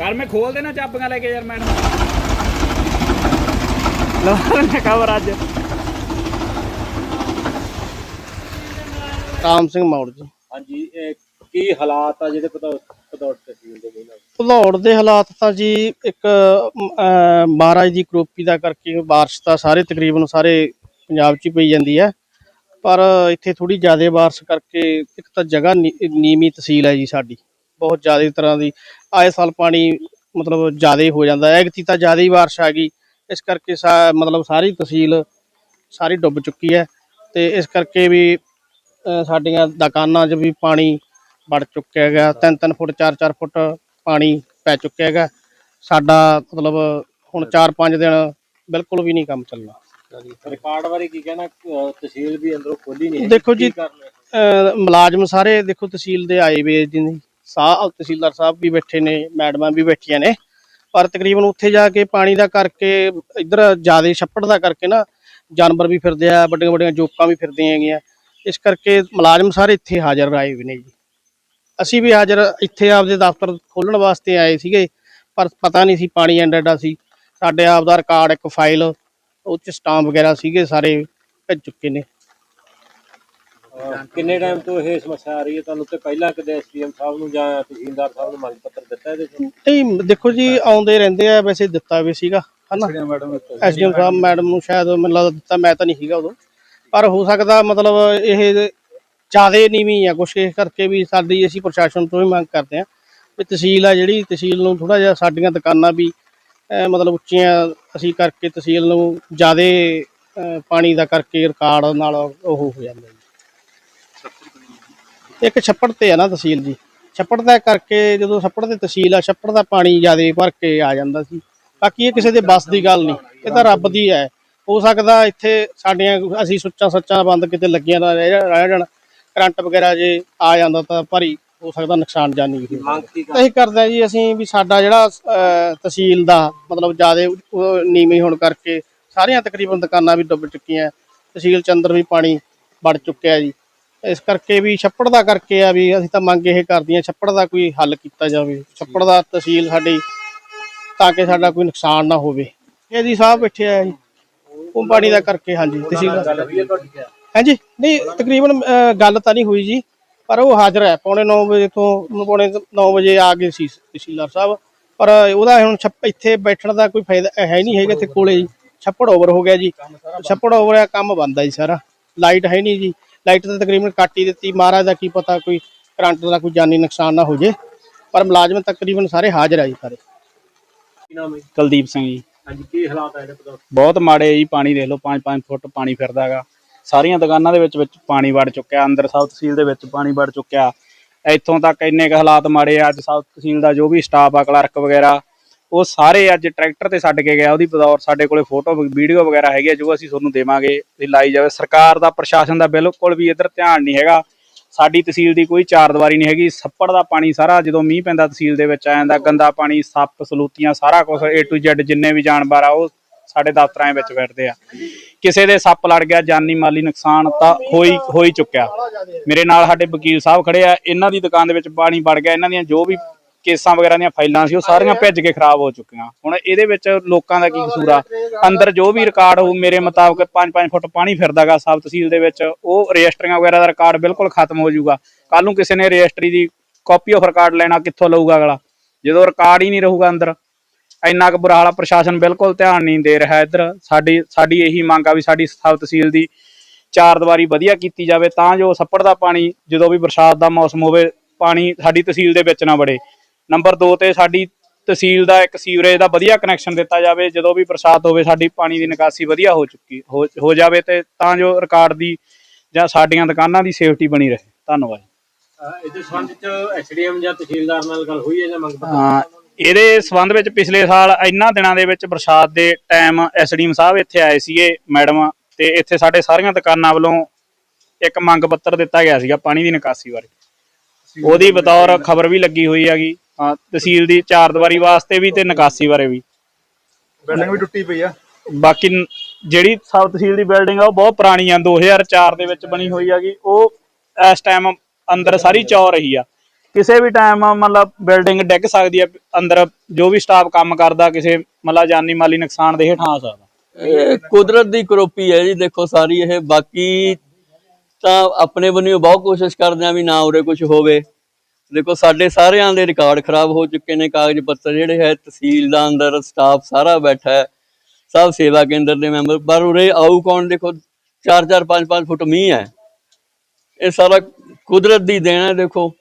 ਕਰ ਮੈਂ ਖੋਲ ਦੇਣਾ ਚਾਬੀਆਂ ਲੈ ਕੇ ਯਾਰ ਮੈਡਮ। ਲਵਾ ਨੇ ਕਵਰ ਅੱਜ। ਰਾਮ ਸਿੰਘ ਮੌੜ ਜੀ। ਹਾਂਜੀ ਇਹ ਕੀ ਹਾਲਾਤ ਆ ਜਿਹੜੇ ਪਤਾ ਪਤੌੜ ਤਹਿਸੀਲ ਦੇ ਮਹੀਨਾ ਭਲੌੜ ਦੇ ਹਾਲਾਤ ਤਾਂ ਜੀ ਇੱਕ ਅਹ, ਮਹਾਰਾਜ ਦੀ ਕਰੋਪੀ ਦਾ ਕਰਕੇ ਬਾਰਿਸ਼ ਤਾਂ ਸਾਰੇ ਤਕਰੀਬਨ ਸਾਰੇ ਪੰਜਾਬ 'ਚ ਹੀ ਪਈ ਜਾਂਦੀ ਹੈ। ਪਰ ਇੱਥੇ ਥੋੜੀ ਜ਼ਿਆਦਾ ਬਾਰਿਸ਼ ਕਰਕੇ ਇੱਕ ਤਾਂ ਜਗ੍ਹਾ ਨੀ- ਨੀਵੀਂ ਤਹਿਸੀਲ ਹੈ ਜੀ ਸਾਡੀ। ਬਹੁਤ ਜ਼ਿਆਦਾ ਤਰ੍ਹਾਂ ਦੀ ਆਏ ਸਾਲ ਪਾਣੀ ਮਤਲਬ ਜ਼ਿਆਦਾ ਹੀ ਹੋ ਜਾਂਦਾ ਹੈ ਐਗਤੀ ਤਾਂ ਜ਼ਿਆਦਾ ਹੀ ਬਾਰਿਸ਼ ਆ ਗਈ ਇਸ ਕਰਕੇ ਮਤਲਬ ਸਾਰੀ ਤਹਿਸੀਲ ਸਾਰੀ ਡੁੱਬ ਚੁੱਕੀ ਹੈ ਤੇ ਇਸ ਕਰਕੇ ਵੀ ਸਾਡੀਆਂ ਦੁਕਾਨਾਂ 'ਚ ਵੀ ਪਾਣੀ ਵੜ ਚੁੱਕਿਆ ਹੈਗਾ ਤਿੰਨ ਤਿੰਨ ਫੁੱਟ ਚਾਰ ਚਾਰ ਫੁੱਟ ਪਾਣੀ ਪੈ ਚੁੱਕਿਆ ਹੈਗਾ ਸਾਡਾ ਮਤਲਬ ਹੁਣ 4-5 ਦਿਨ ਬਿਲਕੁਲ ਵੀ ਨਹੀਂ ਕੰਮ ਚੱਲਣਾ। ਰਿਕਾਰਡ ਬਾਰੇ ਕੀ ਕਹਿਣਾ ਤਹਿਸੀਲ ਵੀ ਅੰਦਰੋਂ ਖੋਲੀ ਨਹੀਂ ਦੇਖੋ ਜੀ ਮੁਲਾਜ਼ਮ ਸਾਰੇ ਦੇਖੋ ਤਹਿਸੀਲ ਦੇ ਆਏ ਵੇ ਜਿੰਨੀ ਸਾਹ ਤਹਿਸੀਲਦਾਰ ਸਾਹਿਬ ਵੀ ਬੈਠੇ ਨੇ, ਮੈਡਮਾਂ ਵੀ ਬੈਠੀਆਂ ਨੇ। ਪਰ ਤਕਰੀਬਨ ਉੱਥੇ ਜਾ ਕੇ ਪਾਣੀ ਦਾ ਕਰਕੇ, ਇੱਧਰ ਜ਼ਿਆਦਾ ਛੱਪੜ ਦਾ ਕਰਕੇ ਨਾ ਜਾਨਵਰ ਵੀ ਫਿਰਦੇ ਆ ਵੱਡੀਆਂ ਵੱਡੀਆਂ ਜੋਕਾਂ ਵੀ ਫਿਰਦੀਆਂ ਹੈਗੀਆਂ। ਇਸ ਕਰਕੇ ਮੁਲਾਜ਼ਮ ਸਾਰੇ ਇੱਥੇ ਹਾਜ਼ਰ ਆਏ ਹੋਏ ਨੇ ਜੀ। ਅਸੀਂ ਵੀ ਹਾਜ਼ਰ, ਇੱਥੇ ਆਪਦੇ ਦਫ਼ਤਰ ਖੋਲਣ ਵਾਸਤੇ ਆਏ ਸੀਗੇ, ਪਰ ਪਤਾ ਨਹੀਂ ਸੀ ਪਾਣੀ ਐਂਡਾ ਐਡਾ ਸੀ ਸਾਡੇ ਆਪ ਦਾ ਰਿਕਾਰਡ ਇੱਕ ਫਾਈਲ ਉਹ ਚ ਸਟਾਂਪ ਵਗੈਰਾ ਸੀਗੇ, ਸਾਰੇ ਭੇਜ ਚੁੱਕੇ ਨੇ। ਅਹ ਕਿੰਨੇ ਟਾਈਮ ਤੋਂ ਇਹ ਸਮੱਸਿਆ ਆ ਰਹੀ ਹੈ? ਤੁਹਾਨੂੰ ਤੇ ਪਹਿਲਾਂ ਕਦੇ ਐਸਡੀਐਮ ਸਾਹਿਬ ਨੂੰ ਜਾਂ ਤਹਿਸੀਲਦਾਰ ਸਾਹਿਬ ਨੂੰ ਮੰਗ ਪੱਤਰ ਦਿੱਤਾ ਇਹਦੇ ਚ? ਨਹੀਂ ਦੇਖੋ ਜੀ ਆਉਂਦੇ ਰਹਿੰਦੇ ਆ ਵੈਸੇ ਦਿੱਤਾ ਵੀ ਸੀਗਾ ਹਨਾ? ਐਸਡੀਐਮ ਸਾਹਿਬ ਮੈਡਮ ਨੂੰ ਸ਼ਾਇਦ ਮੈਨੂੰ ਲੱਗਦਾ ਦਿੱਤਾ ਮੈਂ ਤਾਂ ਨਹੀਂ ਸੀਗਾ ਉਦੋਂ। ਪਰ ਹੋ ਸਕਦਾ ਮਤਲਬ ਇਹ ਜਿਆਦੇ ਨੀਵੀਂ ਆ ਕੁਛ ਇਸ ਕਰਕੇ ਵੀ ਸਾਡੀ ਅਸੀਂ ਪ੍ਰਸ਼ਾਸਨ ਤੋਂ ਵੀ ਮੰਗ ਕਰਦੇ ਆ ਵੀ ਤਹਿਸੀਲ ਆ ਜਿਹੜੀ ਤਹਿਸੀਲ ਨੂੰ ਥੋੜਾ ਜਿਹਾ ਸਾਡੀਆਂ ਦੁਕਾਨਾਂ ਵੀ ਅਹ, ਮਤਲਬ ਉੱਚੀਆਂ ਅਸੀਂ ਕਰਕੇ ਤਹਿਸੀਲ ਨੂੰ ਜਿਆਦੇ ਅਹ, ਪਾਣੀ ਦਾ ਕਰਕੇ ਰਿਕਾਰਡ ਨਾਲ ਉਹ ਹੋ ਜਾਂਦਾ ਜੀ। ਇੱਕ ਛੱਪੜ ਤੇ ਆ ਨਾ ਤਹਿਸੀਲ ਜੀ। ਛੱਪੜ ਦਾ ਕਰਕੇ ਜਦੋਂ ਛੱਪੜ ਤੇ ਤਹਿਸੀਲ ਆ ਛੱਪੜ ਦਾ ਪਾਣੀ ਜ਼ਿਆਦਾ ਭਰ ਕੇ ਆ ਜਾਂਦਾ ਸੀ। ਬਾਕੀ ਇਹ ਕਿਸੇ ਦੇ ਬਸ ਦੀ ਗੱਲ ਨਹੀਂ ਇਹ ਤਾਂ ਰੱਬ ਦੀ ਹੈ। ਹੋ ਸਕਦਾ ਇੱਥੇ ਸਾਡੀਆਂ ਅਸੀਂ ਸੁੱਚਾਂ ਸੱਚਾਂ ਬੰਦ ਕਿਤੇ ਲੱਗੀਆਂ ਨਾ ਰਹਿ ਜਾਣ। ਕਰੰਟ ਵਗੈਰਾ ਜੇ ਆ ਜਾਂਦਾ ਤਾਂ ਭਾਰੀ ਹੋ ਸਕਦਾ ਨੁਕਸਾਨ ਜਾਨੀ ਵੀ ਹੋ ਮੰਗ ਕੀ ਕਰ ਅਸੀਂ ਕਰਦੇ ਜੀ ਅਸੀਂ ਵੀ ਸਾਡਾ ਜਿਹੜਾ ਤਹਿਸੀਲ ਦਾ ਮਤਲਬ ਜ਼ਿਆਦਾ ਨੀਵੀਂ ਹੋਣ ਕਰਕੇ ਸਾਰੀਆਂ ਤਕਰੀਬਨ ਦੁਕਾਨਾਂ ਵੀ ਡੁੱਬ ਚੁੱਕੀਆਂ। ਤਹਿਸੀਲ ਚ ਅੰਦਰ ਵੀ ਪਾਣੀ ਵੜ ਚੁੱਕਿਆ ਜੀ। ਇਸ ਕਰਕੇ ਵੀ ਛੱਪੜ ਦਾ ਕਰਕੇ ਆ ਵੀ ਅਸੀਂ ਤਾਂ ਮੰਗ ਇਹ ਕਰਦੇ ਹਾਂ ਛੱਪੜ ਦਾ ਕੋਈ ਹੱਲ ਕੀਤਾ ਜਾਵੇ। ਛੱਪੜ ਦਾ ਤਹਿਸੀਲ ਸਾਡੀ ਤਾਂ ਕਿ ਸਾਡਾ ਕੋਈ ਨੁਕਸਾਨ ਨਾ ਹੋਵੇ। ਇਹ ਜੀ ਸਾਹਿਬ ਬੈਠੇ ਆ ਜੀ। ਉਹ ਪਾਣੀ ਦਾ ਕਰਕੇ ਹਾਂਜੀ ਤਹਿਸੀਲ ਹਾਂਜੀ ਨਹੀਂ ਤਕਰੀਬਨ ਗੱਲ ਤਾਂ ਨਹੀਂ ਹੋਈ ਜੀ ਪਰ ਉਹ ਹਾਜ਼ਰ ਹੈ। ਪੌਣੇ 9 ਵਜੇ ਤੋਂ ਪੌਣੇ 9 ਵਜੇ ਆ ਗਏ ਸੀ ਤਹਿਸੀਲਦਾਰ ਸਾਹਿਬ। ਪਰ ਉਹਦਾ ਹੁਣ ਛੱਪ ਇੱਥੇ ਬੈਠਣ ਦਾ ਕੋਈ ਫਾਇਦਾ ਹੈ ਨਹੀਂ ਹੈਗਾ ਇੱਥੇ ਕੋਲੇ ਜੀ। ਛੱਪੜ ਓਵਰ ਹੋ ਗਿਆ ਜੀ। ਛੱਪੜ ਓਵਰ ਆ ਕੰਮ ਬੰਦਾ ਜੀ ਸਾਰਾ। ਲਾਈਟ ਹੈ ਨਹੀਂ ਜੀ। ਲਾਈਟ ਤਾਂ ਤਕਰੀਬਨ ਕੱਟ ਹੀ ਦਿੱਤੀ। ਮਹਾਰਾਜ ਦਾ ਕੀ ਪਤਾ ਕੋਈ ਕਰੰਟ ਦਾ ਕੋਈ ਜਾਨੀ ਨੁਕਸਾਨ ਨਾ ਹੋ ਜੇ। ਪਰ ਮੁਲਾਜ਼ਮ ਤਕਰੀਬਨ ਸਾਰੇ ਹਾਜ਼ਰ ਆ ਜੀ ਸਾਰੇ। ਕੀ ਨਾਮ ਹੈ ਕੁਲਦੀਪ ਸਿੰਘ ਜੀ। ਹਾਂਜੀ ਕੀ ਹਾਲਾਤ ਆ ਇਹਦੇ ਬਹੁਤ ਮਾੜੇ ਜੀ ਪਾਣੀ ਦੇਖ ਲਓ 5-5 ਫੁੱਟ ਪਾਣੀ ਫਿਰਦਾ ਹੈਗਾ। ਸਾਰੀਆਂ ਦੁਕਾਨਾਂ ਦੇ ਵਿੱਚ ਵਿੱਚ ਪਾਣੀ ਵੜ ਚੁੱਕਿਆ ਅੰਦਰ ਸਾਊਥ ਤਹਿਸੀਲ ਦੇ ਵਿੱਚ ਪਾਣੀ ਵੜ ਚੁੱਕਿਆ। ਇੱਥੋਂ ਤੱਕ ਇੰਨੇ ਕੁ ਹਾਲਾਤ ਮਾੜੇ ਆ ਅੱਜ ਸਾਊਥ ਤਹਿਸੀਲ ਦਾ ਜੋ ਵੀ ਸਟਾਫ ਆ ਕਲਰਕ ਵਗੈਰਾ ਉਹ ਸਾਰੇ ਅੱਜ ਟਰੈਕਟਰ ਤੇ ਛੱਡ ਕੇ ਗਿਆ, ਉਹਦੀ ਬਦੌਰ ਸਾਡੇ ਕੋਲੇ ਫੋਟੋ, ਵੀਡੀਓ ਵਗੈਰਾ ਹੈਗੀ ਆ, ਜੋ ਅਸੀਂ ਤੁਹਾਨੂੰ ਦੇਵਾਂਗੇ ਤੇ ਲਾਈ ਜਾਵੇ। ਸਰਕਾਰ ਦਾ, ਪ੍ਰਸ਼ਾਸਨ ਦਾ ਬਿਲਕੁਲ ਵੀ ਇੱਧਰ ਧਿਆਨ ਨਹੀਂ ਹੈਗਾ। ਸਾਡੀ ਤਹਿਸੀਲ ਦੀ ਕੋਈ ਚਾਰ ਦੀਵਾਰੀ ਨਹੀਂ ਹੈਗੀ। ਸੱਪੜ ਦਾ ਪਾਣੀ ਸਾਰਾ, ਜਦੋਂ ਮੀਂਹ ਪੈਂਦਾ ਤਹਿਸੀਲ ਦੇ ਵਿੱਚ ਆ ਜਾਂਦਾ ਗੰਦਾ ਪਾਣੀ, ਸੱਪ, ਸਲੂਤੀਆਂ, ਸਾਰਾ ਕੁਝ A to Z, ਜਿੰਨੇ ਵੀ ਜਾਨਵਰ ਆ, ਉਹ ਸਾਡੇ ਦਫ਼ਤਰਾਂ ਵਿੱਚ ਬੈਠਦੇ ਆ। ਕਿਸੇ ਦੇ ਸੱਪ ਲੜ ਗਿਆ, ਜਾਨੀ ਮਾਲੀ ਨੁਕਸਾਨ ਤਾਂ ਹੋਈ ਹੋਈ ਚੁੱਕਿਆ। ਮੇਰੇ ਨਾਲ ਸਾਡੇ ਵਕੀਲ ਸਾਹਿਬ ਖੜੇ ਆ। ਇਹਨਾਂ ਦੀ ਦੁਕਾਨ ਦੇ ਵਿੱਚ ਪਾਣੀ ਵੜ ਗਿਆ। ਇਹਨਾਂ ਦੀਆਂ ਜੋ ਵੀ ਕੇਸਾਂ ਵਗੈਰਾ ਦੀਆਂ ਫਾਈਲਾਂ ਸੀ ਉਹ ਸਾਰੀਆਂ ਭਿੱਜ ਕੇ ਖਰਾਬ ਹੋ ਚੁੱਕੀਆਂ। ਹੁਣ ਇਹਦੇ ਵਿੱਚ ਲੋਕਾਂ ਦਾ ਕੀ ਕਸੂਰ ਆ? ਅੰਦਰ ਜੋ ਵੀ ਰਿਕਾਰਡ ਹੋਊ ਮੇਰੇ ਮੁਤਾਬਕ 5-5 ਫੁੱਟ ਪਾਣੀ ਫਿਰਦਾਗਾ ਸਬ ਤਹਿਸੀਲ ਦੇ ਵਿੱਚ। ਉਹ ਰਜਿਸਟਰੀਆਂ ਵਗੈਰਾ ਦਾ ਰਿਕਾਰਡ ਬਿਲਕੁਲ ਖਤਮ ਹੋ ਜਾਊਗਾ। ਕੱਲ ਨੂੰ ਕਿਸੇ ਨੇ ਰਜਿਸਟਰੀ ਦੀ ਕਾਪੀ ਆਫ ਰਿਕਾਰਡ ਲੈਣਾ ਕਿੱਥੋਂ ਲਊਗਾ ਅਗਲਾ? ਜਦੋਂ ਰਿਕਾਰਡ ਹੀ ਨਹੀਂ ਰਹੂਗਾ ਅੰਦਰ ਇੰਨਾ ਕੁ ਬੁਰਾ ਹਾਲ ਪ੍ਰਸ਼ਾਸਨ ਬਿਲਕੁਲ ਧਿਆਨ ਨਹੀਂ ਦੇ ਰਿਹਾ ਇੱਧਰ। ਸਾਡੀ ਸਾਡੀ ਇਹੀ ਮੰਗ ਆ ਵੀ ਸਾਡੀ ਸਬ ਤਹਿਸੀਲ ਦੀ ਚਾਰ ਦੀਵਾਰੀ ਵਧੀਆ ਕੀਤੀ ਜਾਵੇ ਤਾਂ ਜੋ ਛੱਪੜ ਦਾ ਪਾਣੀ ਜਦੋਂ ਵੀ ਬਰਸਾਤ ਦਾ ਮੌਸਮ ਹੋਵੇ ਪਾਣੀ ਸਾਡੀ ਤਹਿਸੀਲ ਦੇ ਵਿੱਚ ਨਾ ਵੜੇ। ਨੰਬਰ 2 ਤੇ ਸਾਡੀ ਤਹਿਸੀਲ ਦਾ ਇੱਕ ਸੀਵਰੇਜ ਦਾ ਵਧੀਆ ਕਨੈਕਸ਼ਨ ਦਿੱਤਾ ਜਾਵੇ ਜਦੋਂ ਵੀ ਬਰਸਾਤ ਹੋਵੇ ਸਾਡੀ ਪਾਣੀ ਦੀ ਨਿਕਾਸੀ ਵਧੀਆ ਹੋ ਚੁੱਕੀ ਹੋ ਜਾਵੇ ਤੇ ਤਾਂ ਜੋ ਰਿਕਾਰਡ ਦੀ ਜਾਂ ਸਾਡੀਆਂ ਦੁਕਾਨਾਂ ਦੀ ਸੇਫਟੀ ਬਣੀ ਰਹੇ। ਧੰਨਵਾਦ। ਇਹਦੇ ਸੰਬੰਧ ਚ ਐਸਡੀਐਮ ਜਾਂ ਤਹਿਸੀਲਦਾਰ ਨਾਲ ਗੱਲ ਹੋਈ ਹੈ ਜਾਂ ਮੰਗ ਪੱਤਰ? ਹਾਂ ਇਹਦੇ ਸਬੰਧ ਵਿੱਚ ਪਿਛਲੇ ਸਾਲ ਇਹਨਾਂ ਦਿਨਾਂ ਦੇ ਵਿੱਚ ਬਰਸਾਤ ਦੇ ਟਾਈਮ ਐਸਡੀਐਮ ਸਾਹਿਬ ਇੱਥੇ ਆਏ ਸੀਗੇ ਮੈਡਮ ਤੇ ਇੱਥੇ ਸਾਡੇ ਸਾਰੀਆਂ ਦੁਕਾਨਾਂ ਵੱਲੋਂ ਇੱਕ ਮੰਗ ਪੱਤਰ ਦਿੱਤਾ ਗਿਆ ਸੀਗਾ ਪਾਣੀ ਦੀ ਨਿਕਾਸੀ ਬਾਰੇ। ਉਹਦੀ ਬਤੌਰ ਖਬਰ ਵੀ ਲੱਗੀ ਹੋਈ ਹੈਗੀ। ਹਾਂ ਤਹਿਸੀਲ ਦੀ ਚਾਰ ਦੀਵਾਰੀ ਵਾਸਤੇ ਵੀ ਤੇ ਨਿਕਾਸੀ ਬਾਰੇ ਵੀ। ਬਿਲਡਿੰਗ ਵੀ ਟੁੱਟੀ ਪਈ ਆ। ਬਾਕੀ ਨ- ਜਿਹੜੀ ਸਬ ਤਹਿਸੀਲ ਦੀ ਬਿਲਡਿੰਗ ਆ ਉਹ ਬਹੁਤ ਪੁਰਾਣੀ ਆ। 2004 ਦੇ ਵਿੱਚ ਬਣੀ ਹੋਈ ਹੈਗੀ। ਉਹ ਇਸ ਟਾਈਮ ਅੰਦਰ ਸਾਰੀ ਚੌ ਰਹੀ ਆ। ਕਿਸੇ ਵੀ ਟਾਈਮ ਮਤਲਬ ਬਿਲਡਿੰਗ ਡਿੱਗ ਸਕਦੀ ਹੈ ਅੰਦਰ ਜੋ ਵੀ ਸਟਾਫ ਕੰਮ ਕਰਦਾ ਕਿਸੇ ਮਤਲਬ ਜਾਨੀ ਮਾਲੀ ਨੁਕਸਾਨ ਦੇ ਹੇਠਾਂ ਆ ਸਕਦਾ। ਇਹ ਕੁਦਰਤ ਦੀ ਕਰੋਪੀ ਹੈ ਜੀ ਦੇਖੋ ਸਾਰੀ ਇਹ। ਬਾਕੀ ਤਾਂ ਆਪਣੇ ਵੱਲੋਂ ਬਹੁਤ ਕੋਸ਼ਿਸ਼ ਕਰਦੇ ਆ ਵੀ ਨਾ ਉਰੇ ਕੁਝ ਹੋਵੇ। ਦੇਖੋ, ਸਾਡੇ ਸਾਰਿਆਂ ਦੇ ਰਿਕਾਰਡ ਖਰਾਬ ਹੋ ਚੁੱਕੇ ਨੇ, ਕਾਗਜ਼ ਪੱਤਰ ਜਿਹੜੇ ਹੈ, ਤਹਿਸੀਲ ਦਾ ਅੰਦਰ ਸਟਾਫ ਸਾਰਾ ਬੈਠਾ ਹੈ, ਸਭ ਸੇਵਾ ਕੇਂਦਰ ਦੇ ਮੈਂਬਰ, ਪਰ ਉਰੇ ਆਊ ਕੌਣ? ਦੇਖੋ 4 4 5 5 ਫੁੱਟ ਮੀਂਹ ਹੈ। ਇਹ ਸਾਰਾ ਕੁਦਰਤ ਦੀ ਦੇਣ ਹੈ, ਦੇਖੋ।